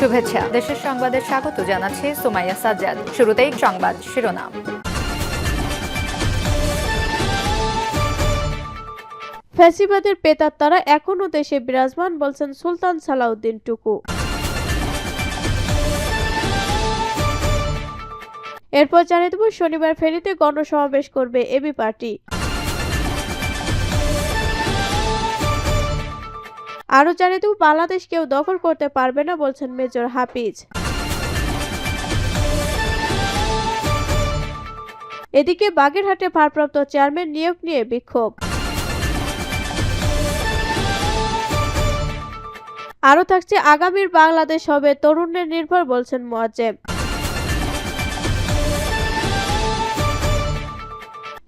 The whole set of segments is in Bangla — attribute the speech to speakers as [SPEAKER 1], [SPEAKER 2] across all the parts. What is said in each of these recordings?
[SPEAKER 1] শুভেচ্ছা। দেশের সংবাদে স্বাগত জানাচ্ছি সুমাইয়া সাজ্জাদ। শুরুতেই সংবাদ শিরোনাম।
[SPEAKER 2] ফ্যাসিবাদের পেতাত্তারা এখনও দেশে বিরাজমান বলছেন সুলতান সালাউদ্দিন টুকু। এরপর জানিয়ে দেব, শনিবার ফেনীতে গণসমাবেশ করবে এবি পার্টি। আরও জানিয়ে দেব, বাংলাদেশ কেউ দখল করতে পারবে না বলছেন মেজর হাফিজ। এদিকে বাগেরহাটে ভারপ্রাপ্ত চেয়ারম্যান নিয়োগ নিয়ে বিক্ষোভ। আরও থাকছে, আগামীর বাংলাদেশ হবে তরুণের নির্ভর বলছেন মোয়াজ্জেম।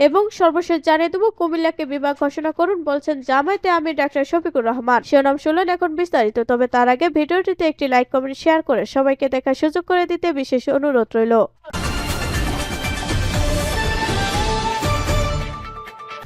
[SPEAKER 2] এবং সর্বশেষ জানিয়ে দেবো, কুমিল্লাকে বিভাগ ঘোষণা করুন বলছেন জামায়াতে আমি ডাক্তার শফিকুর রহমান। শিরোনাম শুনলেন এখন বিস্তারিত, তবে তার আগে ভিডিওটিতে একটি লাইক, কমেন্ট শেয়ার করে সবাইকে দেখার সুযোগ করে দিতে বিশেষ অনুরোধ রইল।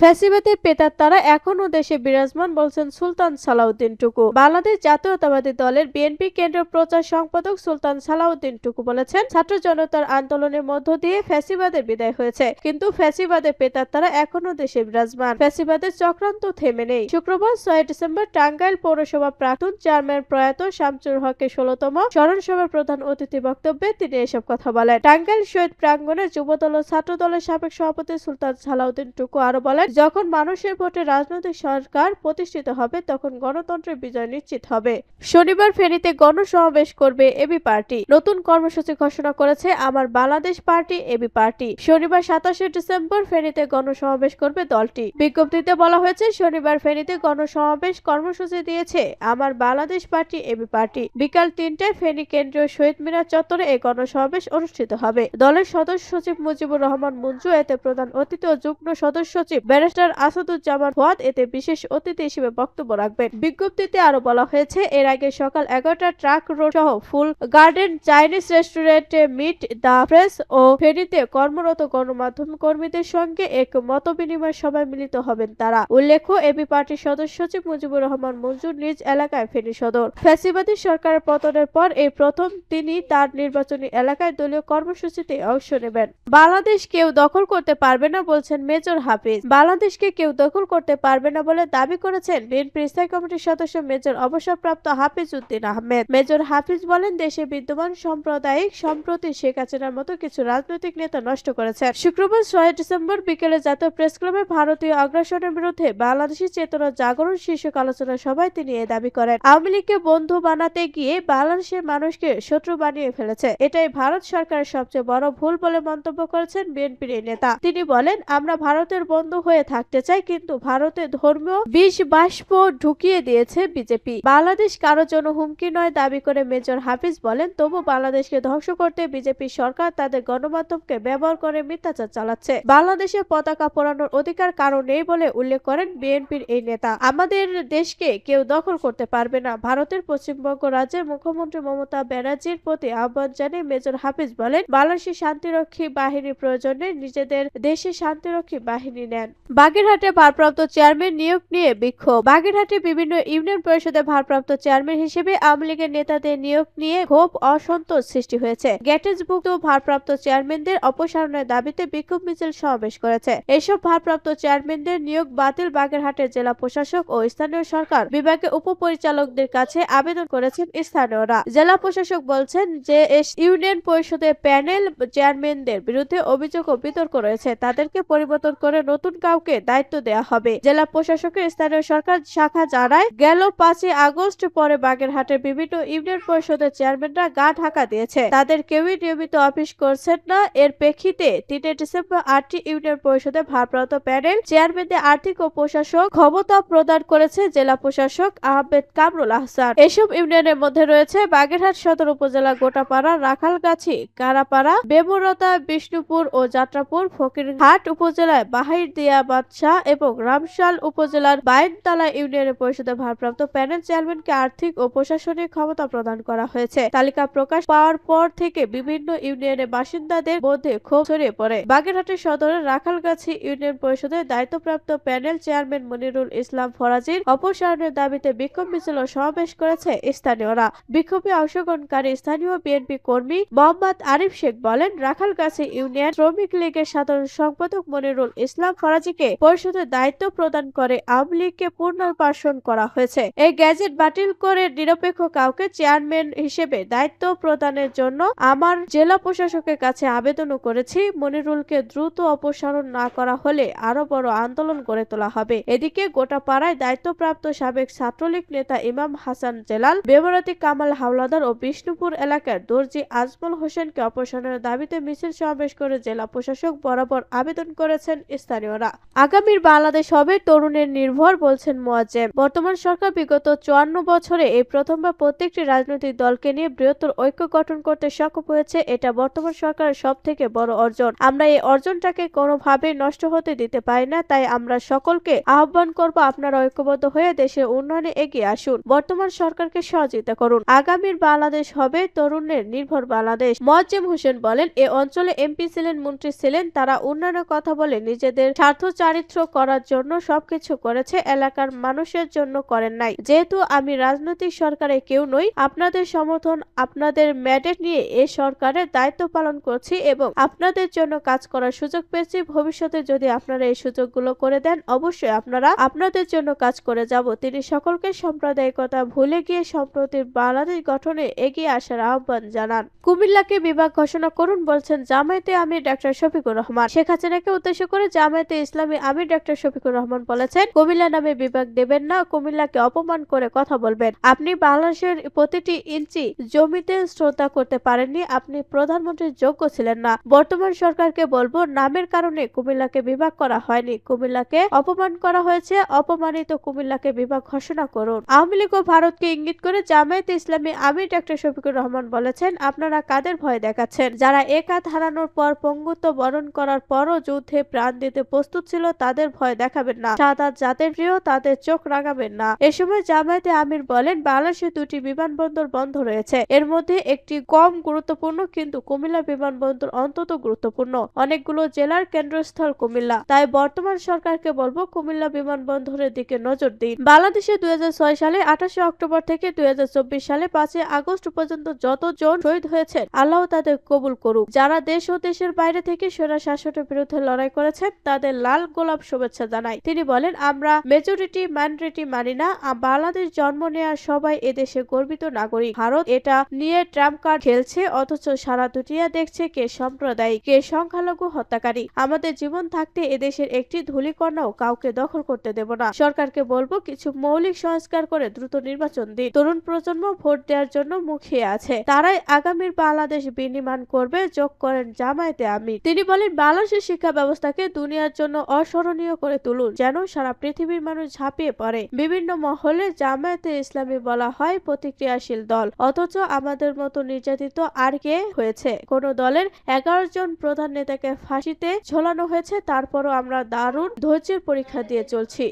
[SPEAKER 2] ফ্যাসিবাদের পেতার তারা এখনও দেশে বিরাজমান বলছেন সুলতান সালাউদ্দিন টুকু। বাংলাদেশ জাতীয়তাবাদী দলের বিএনপি কেন্দ্র প্রচার সম্পাদক সুলতান সালাউদ্দিন টুকু বলেছেন, ছাত্র জনতার আন্দোলনের মধ্য দিয়ে ফ্যাসিবাদের বিদায় হয়েছে, কিন্তু ফ্যাসিবাদের পেতার তারা এখনও দেশে বিরাজমান। ফ্যাসিবাদের চক্রান্ত থেমে নেই। শুক্রবার ছয় ডিসেম্বর টাঙ্গাইল পৌরসভা প্রাক্তন চেয়ারম্যান প্রয়াত শামচুর হকের ষোলতম স্মরণ সভার প্রধান অতিথি বক্তব্যে তিনি এসব কথা বলেন। টাঙ্গাইল শহীদ প্রাঙ্গণে যুবদল ও ছাত্র দলের সাবেক সভাপতি সুলতান সালাউদ্দিন টুকু আরও বলেন যখন মানুষের ভোটে রাজনৈতিক সরকার প্রতিষ্ঠিত হবে, তখন গণতন্ত্রের বিজয় নিশ্চিত হবে। শনিবার ফেনীতে গণসমাবেশ করবে এবি পার্টি। নতুন কর্মসূচি ঘোষণা করেছে আমার বাংলাদেশ পার্টি, এবি পার্টি। শনিবার সাতাশে ডিসেম্বর ফেনীতে গণসমাবেশ করবে দলটি। বিজ্ঞপ্তিতে বলা হয়েছে, শনিবার ফেনীতে গণসমাবেশ কর্মসূচি দিয়েছে আমার বাংলাদেশ পার্টি, এবি পার্টি। বিকাল তিনটায় ফেনী কেন্দ্রীয় শহীদ মিনার চত্বরে এই গণসমাবেশ অনুষ্ঠিত হবে। দলের সদস্য সচিব মুজিবুর রহমান মঞ্জু, এতে প্রধান অতিথি ও যুগ্ম সদস্য সচিব ব্যারিস্টার আসাদুজ্জামান ফুয়াদ এতে বিশেষ অতিথি হিসেবে বক্তব্য রাখবেন। বিজ্ঞপ্তিতে আরও বলা হয়েছে, এর আগে সকাল এগারোটা ট্রাক রোড সহ ফুল গার্ডেন, চাইনিজ রেস্টুরেন্টে, মিট দা প্রেস ও ফেরিতে কর্মরত গণমাধ্যম কর্মীদের সঙ্গে এক মত বিনিময় সভায় মিলিত হবেন তারা। উল্লেখ্য, এবি পার্টির সদস্য সচিব মুজিবুর রহমান মঞ্জুর নিজ এলাকায় ফেনী সদর। ফ্যাসিবাদী সরকারের পতনের পর এই প্রথম তিনি তার নির্বাচনী এলাকায় দলীয় কর্মসূচিতে অংশ নেবেন। বাংলাদেশ কেউ দখল করতে পারবে না বলছেন মেজর হাফিজ। বাংলাদেশকে কেউ দখল করতে পারবে না বলে দাবি করেছেন বিএনপি স্থায়ী কমিটির সদস্য মেজর অবসরপ্রাপ্ত হাফিজ উদ্দিন আহমেদ। মেজর হাফিজ বলেন, দেশে বিদ্যমান সাম্প্রদায়িক সম্প্রতি শেখ হাসিনার মতো কিছু রাজনৈতিক নেতা নষ্ট করেছেন। শুক্রবার ছয় ডিসেম্বর বিকেলে জাতীয় প্রেস ক্লাবে ভারতীয় আগ্রাসনের বিরুদ্ধে বাংলাদেশি চেতনা জাগরণ শীর্ষক আলোচনা সভায় তিনি এ দাবি করেন। আওয়ামী লীগকে বন্ধু বানাতে গিয়ে বাংলাদেশের মানুষকে শত্রু বানিয়ে ফেলেছে। এটাই ভারত সরকারের সবচেয়ে বড় ভুল বলে মন্তব্য করেছেন বিএনপির এই নেতা। তিনি বলেন, আমরা ভারতের বন্ধু হয়ে থাকতে চাই কিন্তু ভারতে ধর্মীয় বিষ বাষ্প ঢুকিয়ে দিয়েছে বিজেপি। বাংলাদেশ কারোর জন্য হুমকি নয় দাবি করে মেজর হাফিজ বলেন, তবু বাংলাদেশকে ধ্বংস করতে বিজেপি সরকার তাদের গণমাধ্যমকে ব্যবহার করে মিথ্যাচার চালাচ্ছে। বাংলাদেশের পতাকা পোড়ানোর অধিকার কারও নেই বলে উল্লেখ করেন বিএনপির এই নেতা। আমাদের দেশকে কেউ দখল করতে পারবে না। ভারতের পশ্চিমবঙ্গ রাজ্যের মুখ্যমন্ত্রী মমতা ব্যানার্জির প্রতি আহ্বান জানিয়ে মেজর হাফিজ বলেন, বাংলাদেশের শান্তিরক্ষী বাহিনী প্রয়োজনে নিজেদের দেশে শান্তিরক্ষী বাহিনী নেন। বাগেরহাটে ভারপ্রাপ্ত চেয়ারম্যান নিয়োগ নিয়ে বিক্ষোভ। বাগেরহাটে বিভিন্ন ইউনিয়ন পরিষদের ভারপ্রাপ্ত চেয়ারম্যান হিসেবে আওয়ামী লীগের নেতাদের নিয়োগ নিয়ে ক্ষোভ, অসন্তোষ সৃষ্টি হয়েছে। গ্যাটেজভুক্ত ভারপ্রাপ্ত চেয়ারম্যানদের অপসারণের দাবিতে বিক্ষোভ মিছিল সমাবেশ করেছে। এসব ভারপ্রাপ্ত চেয়ারম্যানদের নিয়োগ বাতিল বাগেরহাটের জেলা প্রশাসক ও স্থানীয় সরকার বিভাগের উপপরিচালকদের কাছে আবেদন করেছেন স্থানীয়রা। জেলা প্রশাসক বলছেন যে ইউনিয়ন পরিষদের প্যানেল চেয়ারম্যানদের বিরুদ্ধে অভিযোগ ও বিতর্ক রয়েছে। তাদেরকে পরিবর্তন করে নতুন কাউকে দায়িত্ব দেওয়া হবে। জেলা প্রশাসকের স্থানীয় সরকার শাখা জানায়, গেল পাঁচই আগস্ট পরে বাগেরহাটের বিভিন্ন ইউনিয়ন পরিষদের চেয়ারম্যানরা গা ঢাকা দিয়েছে। তাদের কেউই নিয়মিত অফিস করছেন না। এর প্রেক্ষিতে তিনে ডিসেম্বর আটটি ইউনিয়ন পরিষদের ভারপ্রাপ্ত প্যানেল চেয়ারম্যানদের আর্থিক ও প্রশাসক ক্ষমতা প্রদান করেছে জেলা প্রশাসক আহমেদ কামরুল আহসান। এসব ইউনিয়নের মধ্যে রয়েছে বাগেরহাট সদর উপজেলা গোটাপাড়া, রাখালগাছি, কারাপাড়া বেমরতা বিষ্ণুপুর ও যাত্রাপুর, ফকিরহাট উপজেলায় বাহিরদিয়া বাদশাহ এবং রামশাল উপজেলার বাইনতলা ইউনিয়ন পরিষদের ভারপ্রাপ্ত প্যানেল চেয়ারম্যানকে আর্থিক ও প্রশাসনিক ক্ষমতা প্রদান করা হয়েছে। তালিকা প্রকাশ পাওয়ার পর থেকে বিভিন্ন ইউনিয়নের বাসিন্দাদের মধ্যে ক্ষোভ ছড়িয়ে পড়ে। বাগেরহাটের সদরের রাখালগাছি ইউনিয়ন পরিষদের দায়িত্বপ্রাপ্ত প্যানেল চেয়ারম্যান মনিরুল ইসলাম ফরাজির অপসারণের দাবিতে বিক্ষোভ মিছিল সমাবেশ করেছে স্থানীয়রা। বিক্ষোভে অংশগ্রহণকারী স্থানীয় বিএনপি কর্মী মোহাম্মদ আরিফ শেখ বলেন, রাখালগাছি ইউনিয়ন শ্রমিক লীগের সাধারণ সম্পাদক মনিরুল ইসলাম ফরাজিকে পরিষদের দায়িত্ব প্রদান করে আওয়ামী লীগকে পুনর্বাসন করা হয়েছে। এই গ্যাজেট বাতিল করে নিরপেক্ষ কাউকে চেয়ারম্যান হিসেবে দায়িত্ব প্রদানের জন্য আমার জেলা প্রশাসকের কাছে আবেদনও করেছি। মনিরুলকে দ্রুত অপসারণ না করা হলে আরও বড় আন্দোলন গড়ে তোলা হবে। এদিকে গোটা পাড়ায় দায়িত্বপ্রাপ্ত সাবেক ছাত্রলীগ নেতা ইমাম হাসান জেলাল, বেমরাতি কামাল হাওলাদার ও বিষ্ণুপুর এলাকার দর্জি আজমল হোসেনকে অপসারণের দাবিতে মিছিল সমাবেশ করে জেলা প্রশাসক বরাবর আবেদন করেছেন স্থানীয়রা। আগামীর বাংলাদেশ হবে তরুণের নির্ভর, বলছেন মোয়াজ্জেম। বর্তমান সরকার বিগত চুয়ান্ন বছরে এই প্রথমবার প্রত্যেকটি রাজনৈতিক দলকে নিয়ে বৃহত্তর ঐক্য গঠন করতে সক্ষম হয়েছে, এটা বর্তমান সরকারের সব থেকে বড় অর্জন। আমরা এই অর্জনটাকে কোনোভাবেই নষ্ট হতে দিতে পারি না, তাই আমরা সকলকে আহ্বান করব আপনারা ঐক্যবদ্ধ হয়ে দেশের উন্নয়নে এগিয়ে আসুন। বর্তমান সরকারকে সহযোগিতা করুন। আগামীর বাংলাদেশ হবে তরুণের নির্ভর বাংলাদেশ। মোয়াজ্জেম হোসেন বলেন, এ অঞ্চলে এমপি ছিলেন, মন্ত্রী ছিলেন, তারা উন্নয়নের কথা বলে নিজেদের স্বার্থ চারিত্র করার জন্য সবকিছু করেছে, এলাকার মানুষের জন্য করেন নাই। যেহেতু আমি রাজনৈতিক সরকারে কেউ নই, আপনাদের সমর্থন, আপনাদের ম্যাডেট নিয়ে এ সরকারের দায়িত্ব পালন করছি এবং আপনাদের জন্য কাজ করার সুযোগ পেয়েছি। ভবিষ্যতে যদি আপনারা এই সুযোগগুলো করে দেন, অবশ্যই আপনারা আপনাদের জন্য কাজ করে যাব। তিনি সকলকে সাম্প্রদায়িকতা ভুলে গিয়ে সম্প্রতি বাংলাদেশ গঠনে এগিয়ে আসার আহ্বান জানান। কুমিল্লাকে বিভাগ ঘোষণা করুন বলছেন, জামায়াতে আমির ডাক্তার শফিকুর রহমান। শেখ হাসিনাকে উদ্দেশ্য করে জামায়াতে ইসলামী আমির ডাক্তার শফিকুর রহমান বলেছেন, কুমিল্লা নামে বিভাগ দেবেন না, কুমিল্লাকে অপমান করে কথা বলবেন। আপনি বাংলাদেশের প্রতিটি ইঞ্চি জমিতে শ্রদ্ধা করতে পারেননি, আপনি প্রধানমন্ত্রীর যোগ্য ছিলেন না। বর্তমান সরকারকে বলব, নামের কারণে কুমিল্লাকে বিভাগ করা হয়নি। কুমিল্লাকে অপমান করা হয়েছে, অপমানিত কুমিল্লাকে বিভাগ ঘোষণা করুন। আওয়ামী লীগ ও ভারতকে ইঙ্গিত করে জামায়াতে ইসলামী আমির ডাক্তার শফিকুর রহমান বলেছেন, আপনারা কাদের ভয় দেখাচ্ছেন? যারা এক হাত হারানোর পর পঙ্গুত্ব বরণ করার পরও যুদ্ধে প্রাণ দিতে প্রস্তুত ছিল তাদের ভয় দেখাবেন না। সাদা যাদের প্রিয় তাদের চোখ রাগাবেন না। এ সময় জামায়াতে আমির বলেন, বাংলাদেশে দুটি বিমানবন্দর বন্ধ রয়েছে। এর মধ্যে একটি কম গুরুত্বপূর্ণ, কিন্তু কুমিল্লা বিমানবন্দর অন্তত গুরুত্বপূর্ণ। অনেকগুলো জেলার কেন্দ্রস্থল কুমিল্লা। তাই বর্তমান সরকারকে বলব, কুমিল্লা বিমানবন্দরের দিকে নজর দিন। বাংলাদেশে দুই হাজার ছয় সালে, আঠাশে অক্টোবর থেকে দুই হাজার চব্বিশ সালে পাঁচই আগস্ট পর্যন্ত যতজন শহীদ হয়েছেন, আল্লাহ তাদের কবুল করুক। যারা দেশ ও দেশের বাইরে থেকে সেনা শাসনের বিরুদ্ধে লড়াই করেছেন, তাদের লাল গোলাপ শুভেচ্ছা জানাই তিনি বলেন, আমরা মেজরিটি মাইনরিটি মানি না বাংলাদেশ জন্ম নেওয়া সবাই এদেশে গর্বিত নাগরিক। ভারত এটা নিয়ে ট্রাম্প কার্ড খেলছে, অথচ সারা দুনিয়া দেখছে কে সাম্প্রদায়িক, কে সংখ্যালঘু হত্যাকারী। আমাদের জীবন থাকতে এদেশের একটি ধূলিকণাও কাউকে দখল করতে দেব না। সরকারকে বলব, কিছু মৌলিক সংস্কার করে দ্রুত নির্বাচন দিন। তরুণ প্রজন্ম ভোট দেওয়ার জন্য মুখিয়ে আছে। তারাই আগামীর বাংলাদেশ বিনির্মাণ করবে, যোগ করেন জামায়াতে আমি তিনি বলেন, বাংলাদেশের শিক্ষা ব্যবস্থাকে দুনিয়ার জন্য অস্মরণীয় করে তুলুন, যেন সারা পৃথিবীর মানুষ ঝাঁপিয়ে পড়ে। বিভিন্ন মহলে জামায়াতে ইসলামী বলা হয় প্রতিক্রিয়াশীল দল, অথচ আমাদের মতো নির্যাতিত আর কে হয়েছে? কোন দলের এগারো জন প্রধান নেতাকে ফাঁসিতে ঝোলানো হয়েছে, তারপরও আমরা দারুণ ধৈর্যের পরীক্ষা দিয়ে চলছি।